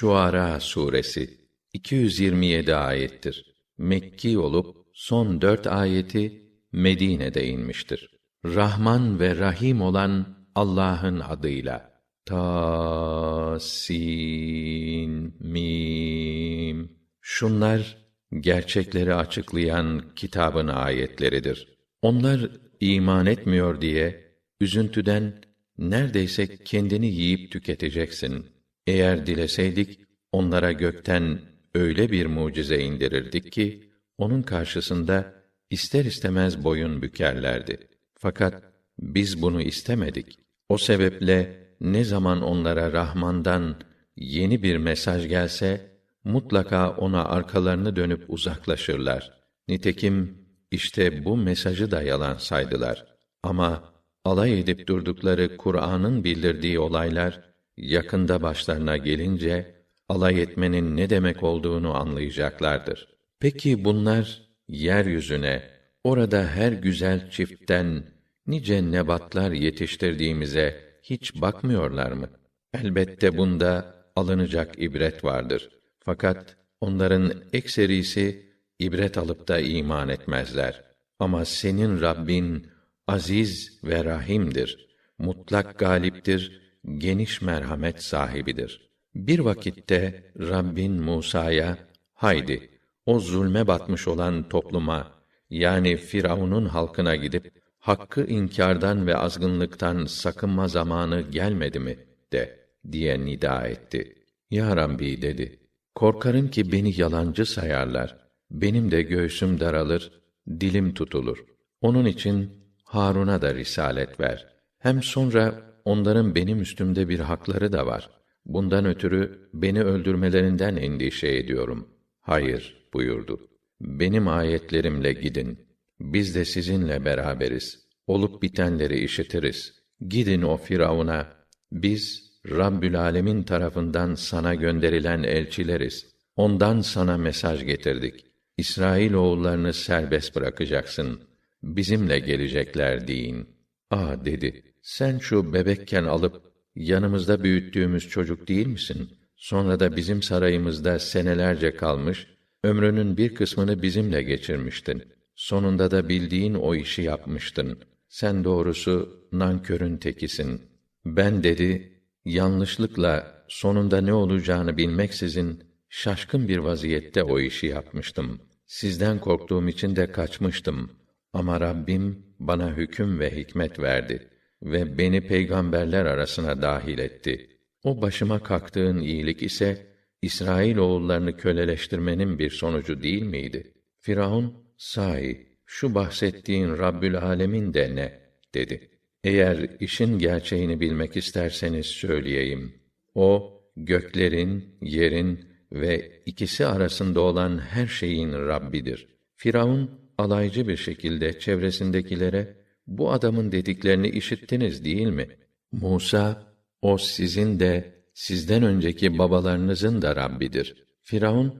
Şuara suresi 227 ayettir. Mekki olup son dört ayeti Medine'de inmiştir. Rahman ve Rahim olan Allah'ın adıyla. Ta sin mim. Şunlar gerçekleri açıklayan kitabın ayetleridir. Onlar iman etmiyor diye üzüntüden neredeyse kendini yiyip tüketeceksin. Eğer dileseydik onlara gökten öyle bir mucize indirirdik ki onun karşısında ister istemez boyun bükerlerdi. Fakat biz bunu istemedik. O sebeple ne zaman onlara Rahman'dan yeni bir mesaj gelse mutlaka ona arkalarını dönüp uzaklaşırlar. Nitekim işte bu mesajı da yalan saydılar. Ama alay edip durdukları Kur'an'ın bildirdiği olaylar yakında başlarına gelince alay etmenin ne demek olduğunu anlayacaklardır. Peki bunlar yeryüzüne orada her güzel çiftten nice nebatlar yetiştirdiğimize hiç bakmıyorlar mı? Elbette bunda alınacak ibret vardır. Fakat onların ekserisi ibret alıp da iman etmezler. Ama senin Rabbin aziz ve rahimdir. Mutlak galiptir, geniş merhamet sahibidir. Bir vakitte Rabbin Musa'ya haydi o zulme batmış olan topluma yani Firavun'un halkına gidip hakkı inkardan ve azgınlıktan sakınma zamanı gelmedi mi de diye nida etti. Ya Rabbi dedi. Korkarım ki beni yalancı sayarlar. Benim de göğsüm daralır, dilim tutulur. Onun için Harun'a da risalet ver. Hem sonra onların benim üstümde bir hakları da var. Bundan ötürü beni öldürmelerinden endişe ediyorum. Hayır buyurdu. Benim ayetlerimle gidin. Biz de sizinle beraberiz. Olup bitenleri işitiriz. Gidin o Firavun'a. Biz Rabbül Alemin tarafından sana gönderilen elçileriz. Ondan sana mesaj getirdik. İsrail oğullarını serbest bırakacaksın. Bizimle gelecekler deyin. Aa dedi. Sen şu bebekken alıp yanımızda büyüttüğümüz çocuk değil misin? Sonra da bizim sarayımızda senelerce kalmış, ömrünün bir kısmını bizimle geçirmiştin. Sonunda da bildiğin o işi yapmıştın. Sen doğrusu nankörün tekisin. Ben dedi, yanlışlıkla sonunda ne olacağını bilmeksizin şaşkın bir vaziyette o işi yapmıştım. Sizden korktuğum için de kaçmıştım. Ama Rabbim bana hüküm ve hikmet verdi ve beni peygamberler arasına dahil etti. O başıma kalktığın iyilik ise İsrail oğullarını köleleştirmenin bir sonucu değil miydi? Firavun, sahi, şu bahsettiğin Rabbül Alemin de ne? dedi. Eğer işin gerçeğini bilmek isterseniz söyleyeyim. O, göklerin, yerin ve ikisi arasında olan her şeyin Rabbidir. Firavun, alaycı bir şekilde çevresindekilere, bu adamın dediklerini işittiniz değil mi? Musa, o sizin de, sizden önceki babalarınızın da Rabbidir. Firavun,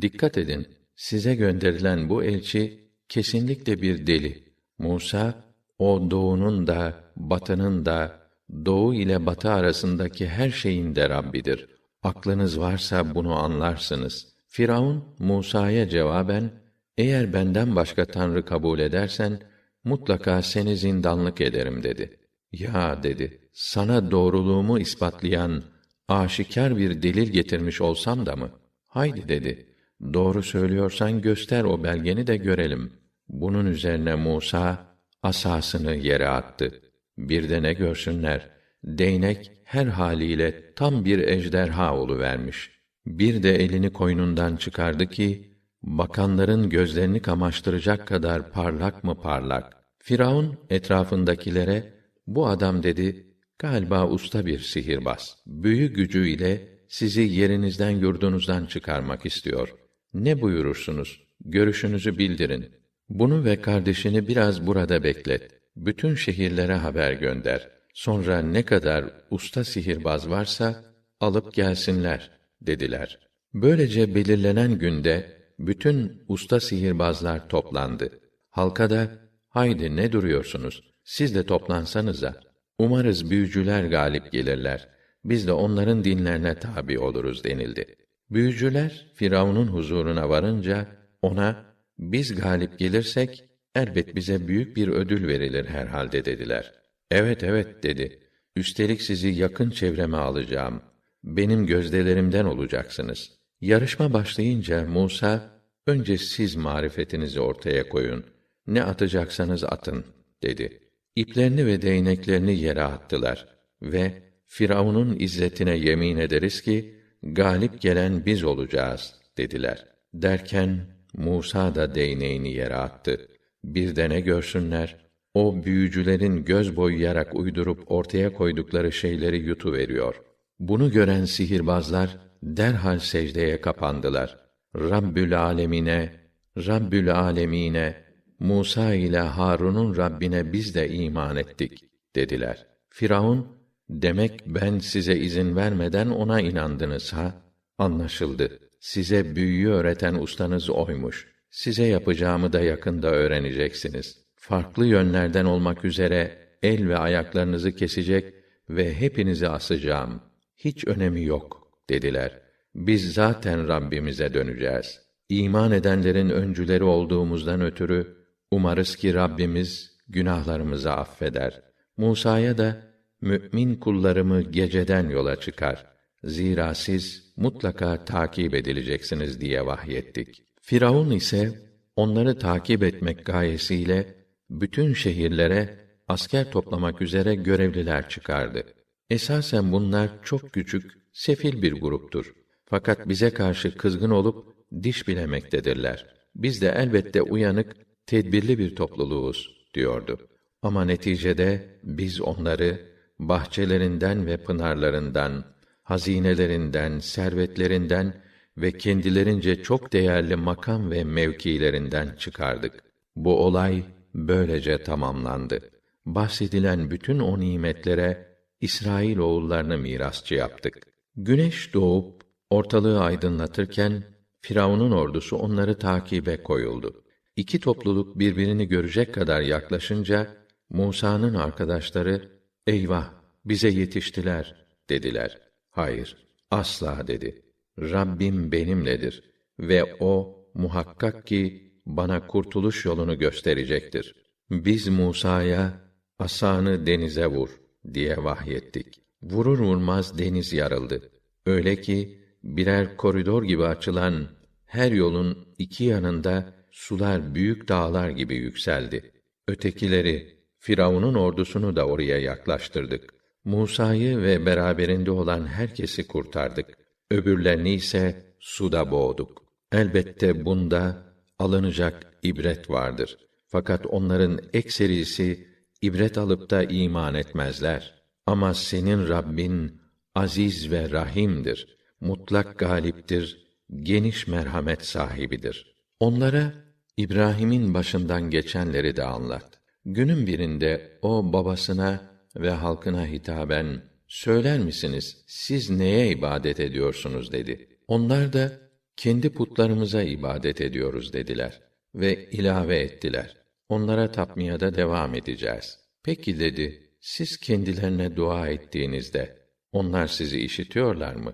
dikkat edin, size gönderilen bu elçi, kesinlikle bir deli. Musa, o doğunun da, batının da, doğu ile batı arasındaki her şeyin de Rabbidir. Aklınız varsa bunu anlarsınız. Firavun, Musa'ya cevaben, eğer benden başka tanrı kabul edersen, mutlaka seni zindanlık ederim dedi. Ya dedi, sana doğruluğumu ispatlayan, aşikar bir delil getirmiş olsam da mı? Haydi dedi, doğru söylüyorsan göster o belgeni de görelim. Bunun üzerine Musa, asasını yere attı. Bir de ne görsünler, değnek her haliyle tam bir ejderha vermiş. Bir de elini koynundan çıkardı ki, bakanların gözlerini kamaştıracak kadar parlak mı parlak. Firavun etrafındakilere, bu adam dedi, galiba usta bir sihirbaz. Büyü gücüyle sizi yerinizden yurdunuzdan çıkarmak istiyor. Ne buyurursunuz? Görüşünüzü bildirin. Bunu ve kardeşini biraz burada beklet. Bütün şehirlere haber gönder. Sonra ne kadar usta sihirbaz varsa alıp gelsinler dediler. Böylece belirlenen günde bütün usta sihirbazlar toplandı. Halka da haydi ne duruyorsunuz? Siz de toplansanıza. Umarız büyücüler galip gelirler. biz de onların dinlerine tabi oluruz denildi. Büyücüler Firavun'un huzuruna varınca ona biz galip gelirsek elbet bize büyük bir ödül verilir herhalde dediler. Evet evet dedi. Üstelik sizi yakın çevreme alacağım. Benim gözdelerimden olacaksınız. Yarışma başlayınca Musa önce siz marifetinizi ortaya koyun. Ne atacaksanız atın dedi. İplerini ve değneklerini yere attılar ve Firavun'un izzetine yemin ederiz ki galip gelen biz olacağız dediler. Derken Musa da değneğini yere attı. Bir de ne görsünler? O büyücülerin göz boyayarak uydurup ortaya koydukları şeyleri yutu veriyor. Bunu gören sihirbazlar derhal secdeye kapandılar. Rabbül alemine, Rabbül alemine, Musa ile Harun'un Rabbine biz de iman ettik dediler. Firavun demek ben size izin vermeden ona inandınız ha? Anlaşıldı. Size büyüyü öğreten ustanız oymuş. Size yapacağımı da yakında öğreneceksiniz. Farklı yönlerden olmak üzere el ve ayaklarınızı kesecek ve hepinizi asacağım. Hiç önemi yok dediler. Biz zaten Rabbimize döneceğiz. İman edenlerin öncüleri olduğumuzdan ötürü umarız ki Rabbimiz günahlarımızı affeder. Musa'ya da mümin kullarımı geceden yola çıkar. Zira siz mutlaka takip edileceksiniz diye vahyettik. Firavun ise onları takip etmek gayesiyle bütün şehirlere asker toplamak üzere görevliler çıkardı. Esasen bunlar çok küçük, sefil bir gruptur. Fakat bize karşı kızgın olup diş bilemektedirler. Biz de elbette uyanık, tedbirli bir topluluğuz diyordu. Ama neticede biz onları bahçelerinden ve pınarlarından, hazinelerinden, servetlerinden ve kendilerince çok değerli makam ve mevkilerinden çıkardık. Bu olay böylece tamamlandı. Bahsedilen bütün o nimetlere İsrail oğullarını mirasçı yaptık. Güneş doğup ortalığı aydınlatırken Firavun'un ordusu onları takibe koyuldu. İki topluluk birbirini görecek kadar yaklaşınca Musa'nın arkadaşları eyvah bize yetiştiler dediler. Hayır asla dedi. Rabbim benimledir ve o muhakkak ki bana kurtuluş yolunu gösterecektir. Biz Musa'ya asanı denize vur diye vahyettik. Vurur vurmaz deniz yarıldı. Öyle ki birer koridor gibi açılan her yolun iki yanında sular büyük dağlar gibi yükseldi. Ötekileri Firavun'un ordusunu da oraya yaklaştırdık. Musa'yı ve beraberinde olan herkesi kurtardık. Öbürlerini ise suda boğduk. Elbette bunda alınacak ibret vardır. Fakat onların ekserisi ibret alıp da iman etmezler. Ama senin Rabbin aziz ve rahimdir. Mutlak galiptir, geniş merhamet sahibidir. Onlara İbrahim'in başından geçenleri de anlat. Günün birinde o babasına ve halkına hitaben söyler misiniz siz neye ibadet ediyorsunuz dedi. Onlar da kendi putlarımıza ibadet ediyoruz dediler ve ilave ettiler. Onlara tapmaya da devam edeceğiz. Peki dedi, siz kendilerine dua ettiğinizde onlar sizi işitiyorlar mı?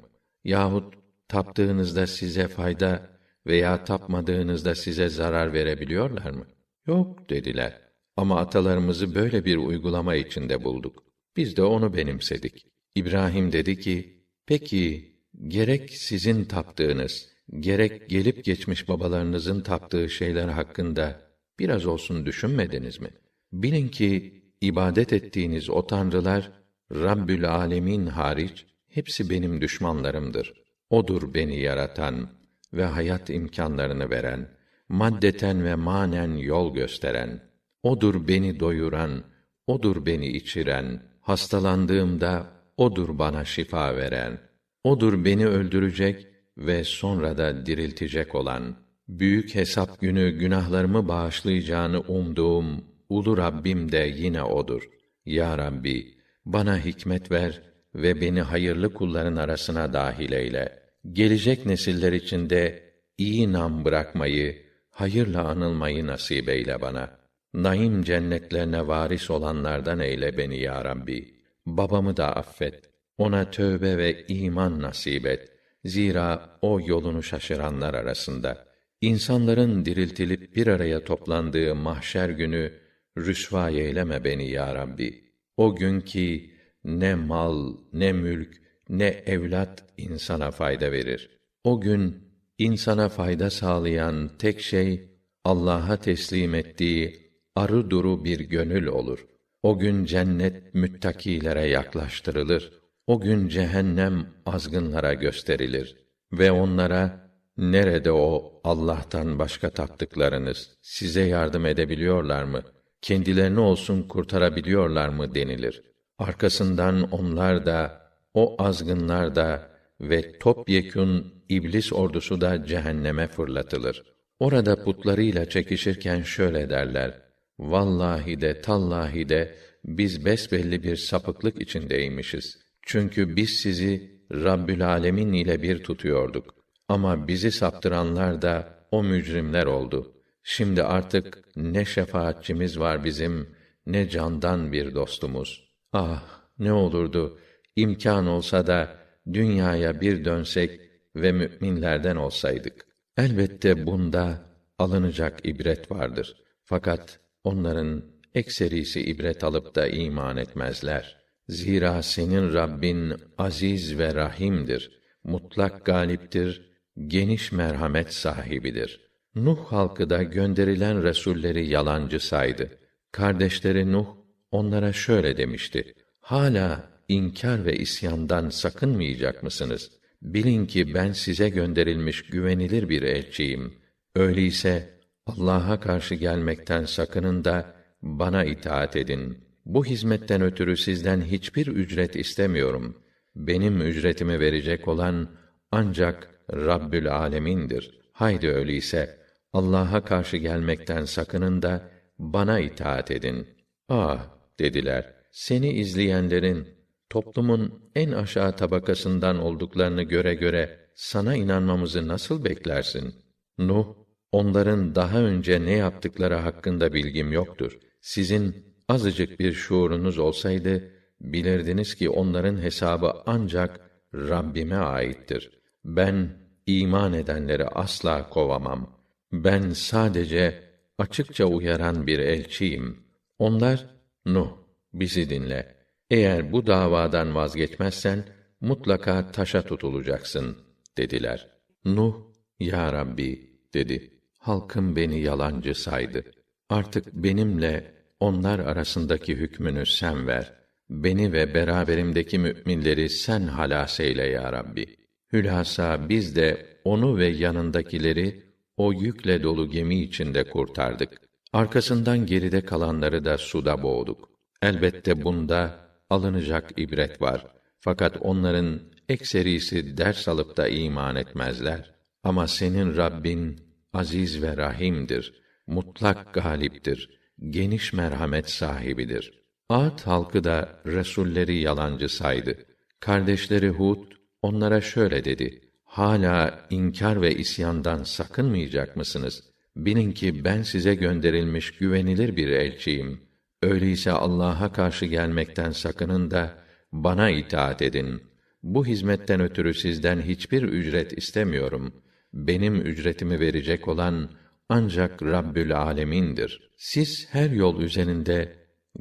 Yahut taptığınızda size fayda veya tapmadığınızda size zarar verebiliyorlar mı? Yok dediler. Ama atalarımızı böyle bir uygulama içinde bulduk. Biz de onu benimsedik. İbrahim dedi ki, peki gerek sizin taptığınız, gerek gelip geçmiş babalarınızın taptığı şeyler hakkında biraz olsun düşünmediniz mi? Bilin ki ibadet ettiğiniz o tanrılar Rabbül Alemin hariç hepsi benim düşmanlarımdır. Odur beni yaratan ve hayat imkanlarını veren, maddeten ve manen yol gösteren. Odur beni doyuran, odur beni içiren, hastalandığımda odur bana şifa veren. Odur beni öldürecek ve sonra da diriltecek olan. Büyük hesap günü günahlarımı bağışlayacağını umduğum ulu Rabbim de yine odur. Ya Rabbi, bana hikmet ver ve beni hayırlı kulların arasına dahil eyle. Gelecek nesiller içinde iyi nam bırakmayı, hayırla anılmayı nasip eyle bana. Naim cennetlerine varis olanlardan eyle beni ya Rabbi. Babamı da affet. Ona tövbe ve iman nasip et. Zira o yolunu şaşıranlar arasında. İnsanların diriltilip bir araya toplandığı mahşer günü rüsva eyleme beni ya Rabbi. O gün ki ne mal, ne mülk, ne evlat insana fayda verir. O gün insana fayda sağlayan tek şey Allah'a teslim ettiği arı duru bir gönül olur. O gün cennet müttakilere yaklaştırılır. O gün cehennem azgınlara gösterilir ve onlara nerede o Allah'tan başka taptıklarınız size yardım edebiliyorlar mı? Kendilerini olsun kurtarabiliyorlar mı denilir. Arkasından onlar da o azgınlar da ve topyekün iblis ordusu da cehenneme fırlatılır. Orada putlarıyla çekişirken şöyle derler: Vallahi de tallahi de biz besbelli bir sapıklık içindeymişiz. Çünkü biz sizi Rabbül Alemin ile bir tutuyorduk. Ama bizi saptıranlar da o mücrimler oldu. Şimdi artık ne şefaatçimiz var bizim, ne candan bir dostumuz. Ah, ne olurdu imkan olsa da dünyaya bir dönsek ve müminlerden olsaydık. Elbette bunda alınacak ibret vardır. Fakat onların ekserisi ibret alıp da iman etmezler. Zira senin Rabbin aziz ve rahimdir. Mutlak galiptir, geniş merhamet sahibidir. Nuh halkı da gönderilen resulleri yalancı saydı. Kardeşleri Nuh onlara şöyle demişti: Hala inkar ve isyandan sakınmayacak mısınız? Bilin ki ben size gönderilmiş güvenilir bir elçiyim. Öyleyse Allah'a karşı gelmekten sakının da bana itaat edin. Bu hizmetten ötürü sizden hiçbir ücret istemiyorum. Benim ücretimi verecek olan ancak Rabbül Alemin'dir. Haydi öyleyse Allah'a karşı gelmekten sakının da bana itaat edin. Ah dediler. Seni izleyenlerin toplumun en aşağı tabakasından olduklarını göre göre sana inanmamızı nasıl beklersin? Nuh, onların daha önce ne yaptıkları hakkında bilgim yoktur. Sizin azıcık bir şuurunuz olsaydı, bilirdiniz ki onların hesabı ancak Rabbime aittir. Ben iman edenleri asla kovamam. Ben sadece açıkça uyaran bir elçiyim. Onlar, Nuh, bizi dinle. Eğer bu davadan vazgeçmezsen mutlaka taşa tutulacaksın dediler. Nuh, ya Rabbi dedi. Halkım beni yalancı saydı. Artık benimle onlar arasındaki hükmünü sen ver. Beni ve beraberimdeki müminleri sen halas eyle ya Rabbi. Hülasa biz de onu ve yanındakileri o yükle dolu gemi içinde kurtardık. Arkasından geride kalanları da suda boğduk. Elbette bunda alınacak ibret var. Fakat onların ekserisi ders alıp da iman etmezler. Ama senin Rabbin aziz ve rahimdir. Mutlak galiptir. Geniş merhamet sahibidir. Ad halkı da resulleri yalancı saydı. Kardeşleri Hud onlara şöyle dedi: Hala inkar ve isyandan sakınmayacak mısınız? Bilin ki ben size gönderilmiş güvenilir bir elçiyim. Öyleyse Allah'a karşı gelmekten sakının da bana itaat edin. Bu hizmetten ötürü sizden hiçbir ücret istemiyorum. Benim ücretimi verecek olan ancak Rabbül Alemin'dir. Siz her yol üzerinde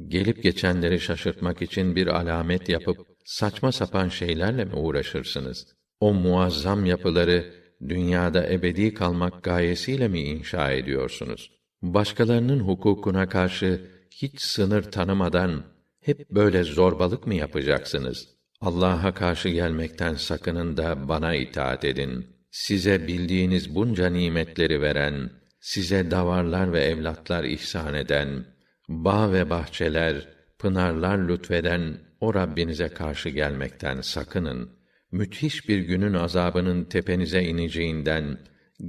gelip geçenleri şaşırtmak için bir alamet yapıp saçma sapan şeylerle mi uğraşırsınız? O muazzam yapıları dünyada ebedi kalmak gayesiyle mi inşa ediyorsunuz? Başkalarının hukukuna karşı hiç sınır tanımadan hep böyle zorbalık mı yapacaksınız? Allah'a karşı gelmekten sakının da bana itaat edin. Size bildiğiniz bunca nimetleri veren, size davarlar ve evlatlar ihsan eden, bağ ve bahçeler, pınarlar lütfeden o Rabbinize karşı gelmekten sakının. Müthiş bir günün azabının tepenize ineceğinden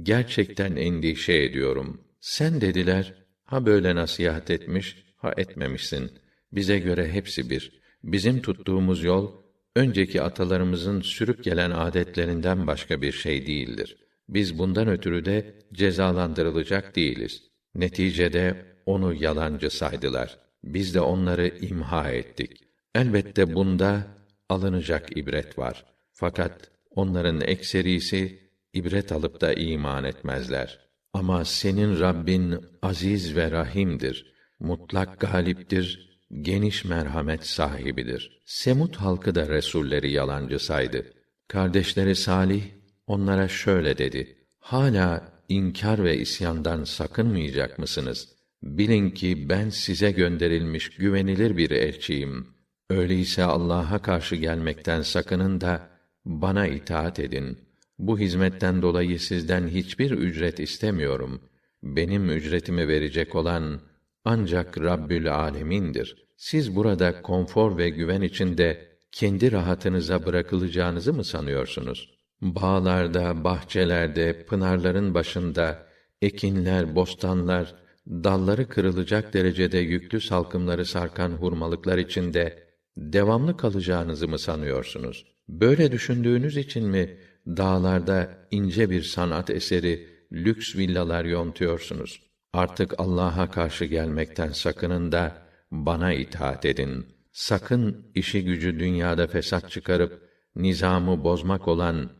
gerçekten endişe ediyorum. Sen dediler, ha böyle nasihat etmiş, ha etmemişsin. Bize göre hepsi bir. Bizim tuttuğumuz yol önceki atalarımızın sürüp gelen adetlerinden başka bir şey değildir. Biz bundan ötürü de cezalandırılacak değiliz. Neticede onu yalancı saydılar. Biz de onları imha ettik. Elbette bunda alınacak ibret var. Fakat onların ekserisi ibret alıp da iman etmezler. Ama senin Rabbin aziz ve rahimdir. Mutlak galiptir, geniş merhamet sahibidir. Semut halkı da resulleri yalancı saydı. Kardeşleri Salih onlara şöyle dedi: Hala inkar ve isyandan sakınmayacak mısınız? Bilin ki ben size gönderilmiş güvenilir bir elçiyim. Öyleyse Allah'a karşı gelmekten sakının da bana itaat edin. Bu hizmetten dolayı sizden hiçbir ücret istemiyorum. Benim ücretimi verecek olan ancak Rabbül Alemin'dir. Siz burada konfor ve güven içinde kendi rahatınıza bırakılacağınızı mı sanıyorsunuz? Bağlarda, bahçelerde, pınarların başında ekinler, bostanlar, dalları kırılacak derecede yüklü salkımları sarkan hurmalıklar içinde devamlı kalacağınızı mı sanıyorsunuz? Böyle düşündüğünüz için mi dağlarda ince bir sanat eseri, lüks villalar yontuyorsunuz? Artık Allah'a karşı gelmekten sakının da bana itaat edin. Sakın işi gücü dünyada fesat çıkarıp nizamı bozmak olan,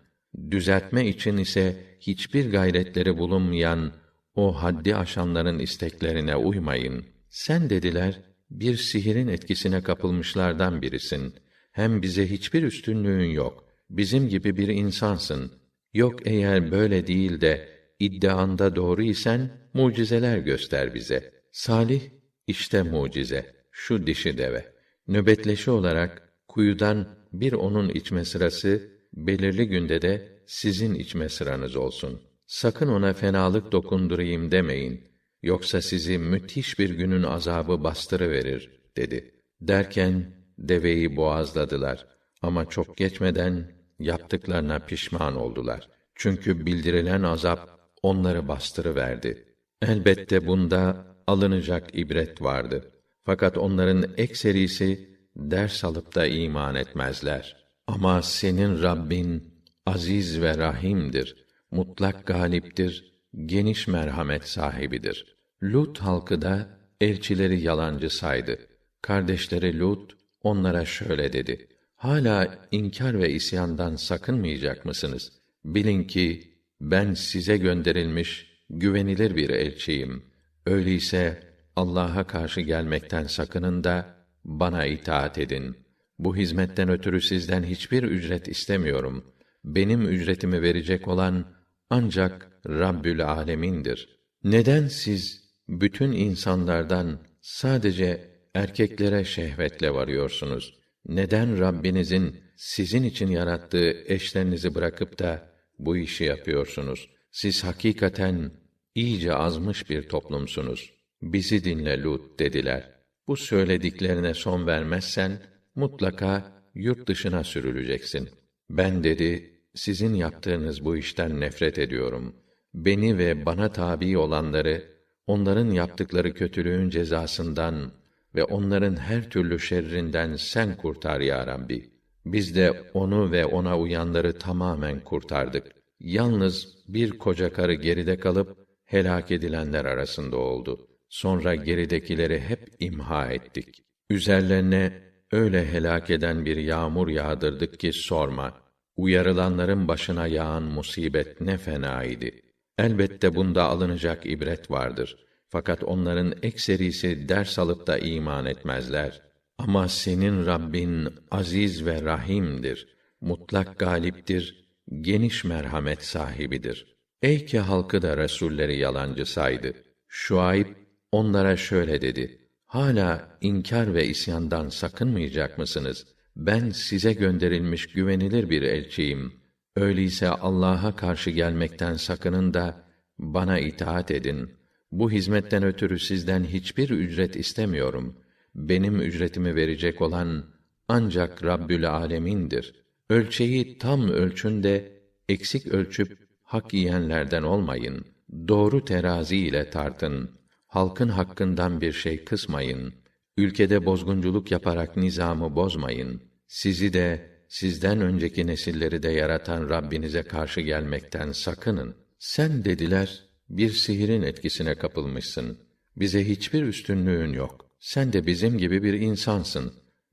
düzeltme için ise hiçbir gayretleri bulunmayan o haddi aşanların isteklerine uymayın. Sen dediler, bir sihirin etkisine kapılmışlardan birisin. Hem bize hiçbir üstünlüğün yok. Bizim gibi bir insansın. Yok eğer böyle değil de iddianda doğru isen mucizeler göster bize. Salih işte mucize. Şu dişi deve. Nöbetleşi olarak kuyudan bir onun içme sırası, belirli günde de sizin içme sıranız olsun. Sakın ona fenalık dokundurayım demeyin. Yoksa sizi müthiş bir günün azabı bastırıverir, dedi. Derken, deveyi boğazladılar. Ama çok geçmeden, yaptıklarına pişman oldular. Çünkü bildirilen azap, onları bastırıverdi. Elbette bunda alınacak ibret vardı. Fakat onların ekserisi ders alıp da iman etmezler. Ama senin Rabbin aziz ve rahimdir. Mutlak galiptir, geniş merhamet sahibidir. Lut halkı da elçileri yalancı saydı. Kardeşleri Lut onlara şöyle dedi: Hala inkar ve isyandan sakınmayacak mısınız? Bilin ki ben size gönderilmiş güvenilir bir elçiyim. Öyleyse Allah'a karşı gelmekten sakının da bana itaat edin. Bu hizmetten ötürü sizden hiçbir ücret istemiyorum. Benim ücretimi verecek olan ancak Rabbül Alemin'dir. Neden siz bütün insanlardan sadece erkeklere şehvetle varıyorsunuz? Neden Rabbinizin sizin için yarattığı eşlerinizi bırakıp da bu işi yapıyorsunuz? Siz hakikaten iyice azmış bir toplumsunuz. Bizi dinle Lut dediler. Bu söylediklerine son vermezsen mutlaka yurt dışına sürüleceksin. Ben dedi, sizin yaptığınız bu işten nefret ediyorum. Beni ve bana tabi olanları onların yaptıkları kötülüğün cezasından ve onların her türlü şerrinden sen kurtar ya Rabbi. Biz de onu ve ona uyanları tamamen kurtardık. Yalnız bir koca karı geride kalıp helak edilenler arasında oldu. Sonra geridekileri hep imha ettik. Üzerlerine öyle helak eden bir yağmur yağdırdık ki sorma. Uyarılanların başına yağan musibet ne fena idi. Elbette bunda alınacak ibret vardır. Fakat onların ekserisi ders alıp da iman etmezler. Ama senin Rabbin aziz ve rahimdir. Mutlak galiptir, geniş merhamet sahibidir. Ey ki halkı da resulleri yalancı saydı. Şuayb onlara şöyle dedi: Hala inkar ve isyandan sakınmayacak mısınız? Ben size gönderilmiş güvenilir bir elçiyim. Öyleyse Allah'a karşı gelmekten sakının da bana itaat edin. Bu hizmetten ötürü sizden hiçbir ücret istemiyorum. Benim ücretimi verecek olan ancak Rabbül Alemin'dir. Ölçeyi tam ölçünde eksik ölçüp hak yiyenlerden olmayın. Doğru terazi ile tartın. Halkın hakkından bir şey kısmayın. Ülkede bozgunculuk yaparak nizamı bozmayın. Sizi de sizden önceki nesilleri de yaratan Rabbinize karşı gelmekten sakının. Sen dediler, bir sihirin etkisine kapılmışsın. Bize hiçbir üstünlüğün yok. Sen de bizim gibi bir insansın.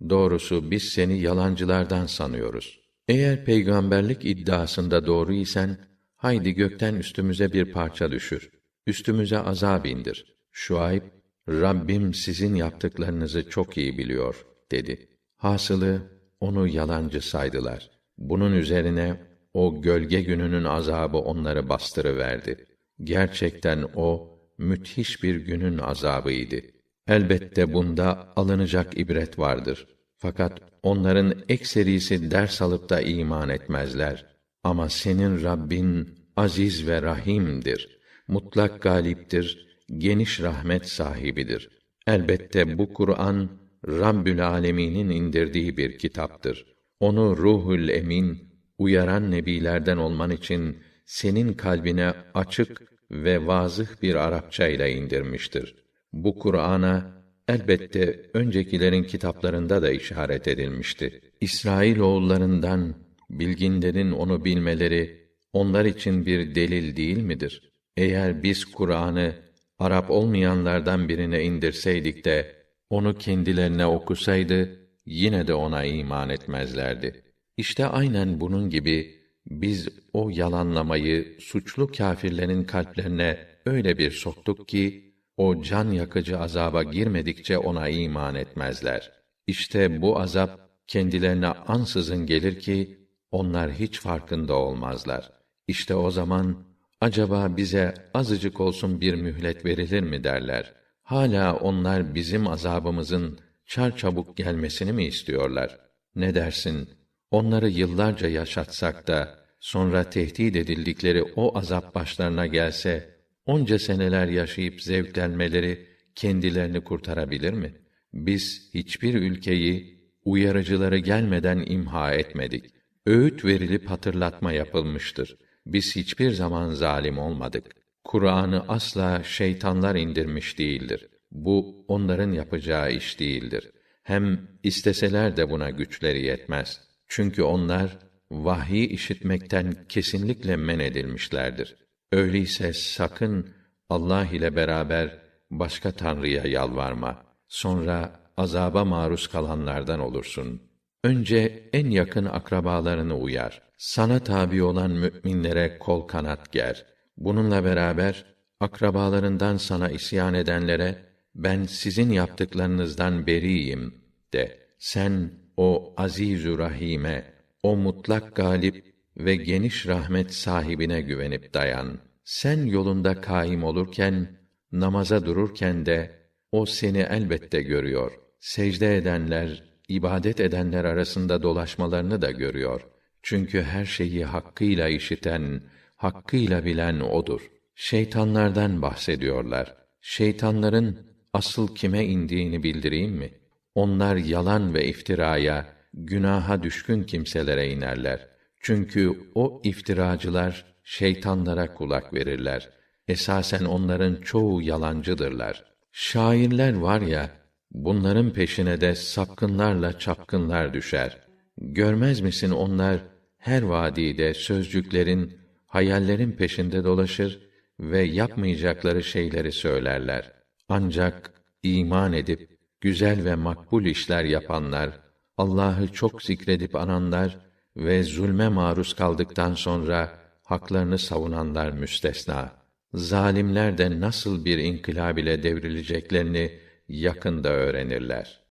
Doğrusu biz seni yalancılardan sanıyoruz. Eğer peygamberlik iddiasında doğru isen, haydi gökten üstümüze bir parça düşür. Üstümüze azab indir. Şuayb, Rabbim sizin yaptıklarınızı çok iyi biliyor, dedi. Hasılı, onu yalancı saydılar. Bunun üzerine, o gölge gününün azabı onları bastırıverdi. Gerçekten o, müthiş bir günün azabıydı. Elbette bunda alınacak ibret vardır. Fakat onların ekserisi ders alıp da iman etmezler. Ama senin Rabbin aziz ve rahimdir. Mutlak galiptir, geniş rahmet sahibidir. Elbette bu Kur'an Rabbül Alemin'in indirdiği bir kitaptır. Onu Ruhul Emin uyaran nebilerden olman için senin kalbine açık ve vazıh bir Arapça ile indirmiştir. Bu Kur'an'a elbette öncekilerin kitaplarında da işaret edilmişti. İsrail oğullarından bilginlerin onu bilmeleri onlar için bir delil değil midir? Eğer biz Kur'an'ı Arap olmayanlardan birine indirseydik de onu kendilerine okusaydı yine de ona iman etmezlerdi. İşte aynen bunun gibi biz o yalanlamayı suçlu kâfirlerin kalplerine öyle bir soktuk ki o can yakıcı azaba girmedikçe ona iman etmezler. İşte bu azap kendilerine ansızın gelir ki onlar hiç farkında olmazlar. İşte o zaman acaba bize azıcık olsun bir mühlet verilir mi derler. Hala onlar bizim azabımızın çarçabuk gelmesini mi istiyorlar? Ne dersin? Onları yıllarca yaşatsak da sonra tehdit edildikleri o azap başlarına gelse onca seneler yaşayıp zevklenmeleri kendilerini kurtarabilir mi? Biz hiçbir ülkeyi uyarıcıları gelmeden imha etmedik. Öğüt verilip hatırlatma yapılmıştır. Biz hiçbir zaman zalim olmadık. Kur'an'ı asla şeytanlar indirmiş değildir. Bu onların yapacağı iş değildir. Hem isteseler de buna güçleri yetmez. Çünkü onlar vahyi işitmekten kesinlikle men edilmişlerdir. Öyleyse sakın Allah ile beraber başka tanrıya yalvarma. Sonra azaba maruz kalanlardan olursun. Önce en yakın akrabalarını uyar. Sana tabi olan müminlere kol kanat ger. Bununla beraber akrabalarından sana isyan edenlere ben sizin yaptıklarınızdan beriyim de. Sen o azizü rahime, o mutlak galip ve geniş rahmet sahibine güvenip dayan. Sen yolunda kaim olurken, namaza dururken de o seni elbette görüyor. Secde edenler, ibadet edenler arasında dolaşmalarını da görüyor. Çünkü her şeyi hakkıyla işiten, hakkıyla bilen odur. Şeytanlardan bahsediyorlar. Şeytanların asıl kime indiğini bildireyim mi? Onlar yalan ve iftiraya, günaha düşkün kimselere inerler. Çünkü o iftiracılar şeytanlara kulak verirler. Esasen onların çoğu yalancıdırlar. Şairler var ya, bunların peşine de sapkınlarla çapkınlar düşer. Görmez misin onlar her vadide sözcüklerin, hayallerin peşinde dolaşır ve yapmayacakları şeyleri söylerler. Ancak iman edip güzel ve makbul işler yapanlar, Allah'ı çok zikredip ananlar ve zulme maruz kaldıktan sonra haklarını savunanlar müstesna. Zalimler de nasıl bir inkılab ile devrileceklerini yakında öğrenirler.